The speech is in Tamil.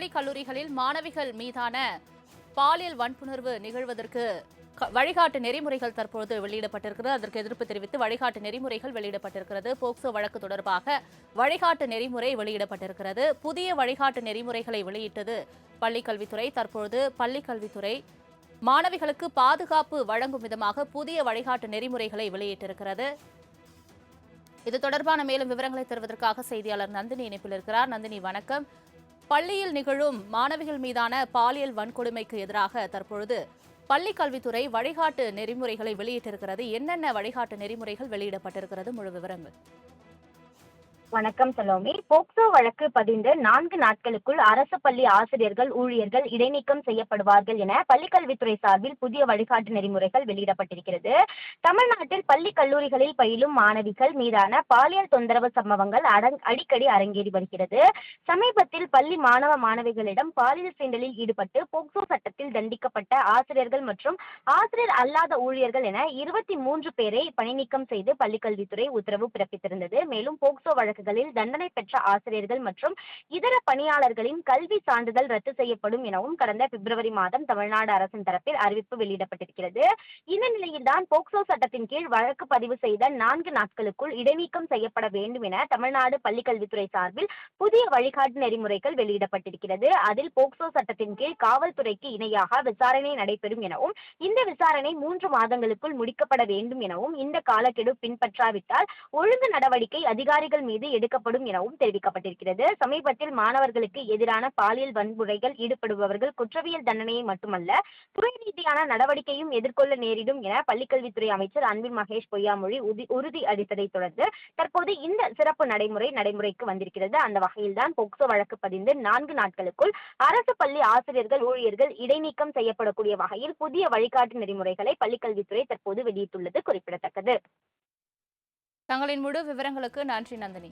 பள்ளி கல்லூரிகளில் மாணவிகள் மீதான பாலியல் வன்புணர்வு நிகழ்வதற்கு வழிகாட்டு நெறிமுறைகள் தற்போது வெளியிடப்பட்டிருக்கிறது. அதற்கு எதிர்ப்பு தெரிவித்து வழிகாட்டு நெறிமுறைகள் வெளியிடப்பட்டிருக்கிறது. போக்சோ வழக்கு தொடர்பாக வழிகாட்டு நெறிமுறை வெளியிடப்பட்டிருக்கிறது. புதிய வழிகாட்டு நெறிமுறைகளை வெளியிட்டது பள்ளிக்கல்வித்துறை. தற்பொழுது பள்ளிக்கல்வித்துறை மாணவிகளுக்கு பாதுகாப்பு வழங்கும் விதமாக புதிய வழிகாட்டு நெறிமுறைகளை வெளியிட்டிருக்கிறது. இது தொடர்பான மேலும் விவரங்களை தருவதற்காக செய்தியாளர் நந்தினி இணைப்பில் இருக்கிறார். நந்தினி வணக்கம். பள்ளியில் நிகழும் மாணவிகள் மீதான பாலியல் வன்கொடுமைக்கு எதிராக தற்பொழுது பள்ளி கல்வித்துறை வழிகாட்டு நெறிமுறைகளை வெளியிட்டிருக்கிறது. என்னென்ன வழிகாட்டு நெறிமுறைகள் வெளியிடப்பட்டிருக்கிறது? முழு விவரங்கள். வணக்கம் சலோமி. போக்சோ வழக்கு பதிந்து நான்கு நாட்களுக்குள் அரசு பள்ளி ஆசிரியர்கள் ஊழியர்கள் இடைநீக்கம் செய்யப்படுவார்கள் என பள்ளிக்கல்வித்துறை சார்பில் புதிய வழிகாட்டு நெறிமுறைகள் வெளியிடப்பட்டிருக்கிறது. தமிழ்நாட்டில் பள்ளி கல்லூரிகளில் பயிலும் மாணவிகள் மீதான பாலியல் தொந்தரவு சம்பவங்கள் அடங் அடிக்கடி அரங்கேறி வருகிறது. சமீபத்தில் பள்ளி மாணவ மாணவிகளிடம் பாலியல் சீண்டலில் ஈடுபட்டு போக்சோ சட்டத்தில் தண்டிக்கப்பட்ட ஆசிரியர்கள் மற்றும் ஆசிரியர் அல்லாத ஊழியர்கள் என இருபத்தி மூன்று பேரை பணிநீக்கம் செய்து பள்ளிக்கல்வித்துறை உத்தரவு பிறப்பித்திருந்தது. மேலும் போக்சோ வழக்கு வழக்குகளில் தண்டனை பெற்ற ஆசிரியர்கள் மற்றும் இதர பணியாளர்களின் கல்வி சான்றிதழ் ரத்து செய்யப்படும் எனவும் கடந்த பிப்ரவரி மாதம் தமிழ்நாடு அரசின் தரப்பில் அறிவிப்பு வெளியிடப்பட்டிருக்கிறது. இந்த நிலையில்தான் போக்சோ சட்டத்தின் கீழ் வழக்கு பதிவு செய்த நான்கு நாட்களுக்குள் இடைநீக்கம் செய்யப்பட வேண்டும் என தமிழ்நாடு பள்ளிக்கல்வித்துறை சார்பில் புதிய வழிகாட்டு நெறிமுறைகள் வெளியிடப்பட்டிருக்கிறது. அதில் போக்சோ சட்டத்தின் கீழ் காவல்துறைக்கு இணையாக விசாரணை நடைபெறும் எனவும் இந்த விசாரணை மூன்று மாதங்களுக்குள் முடிக்கப்பட வேண்டும் எனவும் இந்த காலக்கெடு பின்பற்றாவிட்டால் ஒழுங்கு நடவடிக்கை அதிகாரிகள் மீது எடுக்கப்படும் எனவும் தெரிவிக்கப்பட்டிருக்கிறது. சமீபத்தில் மாணவர்களுக்கு எதிரான பாலியல் வன்முறைகள் ஈடுபடுபவர்கள் குற்றவியல் தண்டனையை மட்டுமல்ல துறை ரீதியான நடவடிக்கையும் எதிர்கொள்ள நேரிடும் என பள்ளிக்கல்வித்துறை அமைச்சர் அன்பில் மகேஷ் பொய்யாமொழி உதி- உறுதி அளித்ததைத் தொடர்ந்து தற்போது இந்த சிறப்பு நடைமுறை நடைமுறைக்கு வந்திருக்கிறது. அந்த வகையில்தான் போக்சோ வழக்கு பதிந்து நான்கு நாட்களுக்குள் அரசு பள்ளி ஆசிரியர்கள் ஊழியர்கள் இடைநீக்கம் செய்யப்படக்கூடிய வகையில் புதிய வழிகாட்டு நெறிமுறைகளை பள்ளிக்கல்வித்துறை தற்போது வெளியிட்டுள்ளது குறிப்பிடத்தக்கது. தங்களின் முழு விவரங்களுக்கு நன்றி நந்தினி.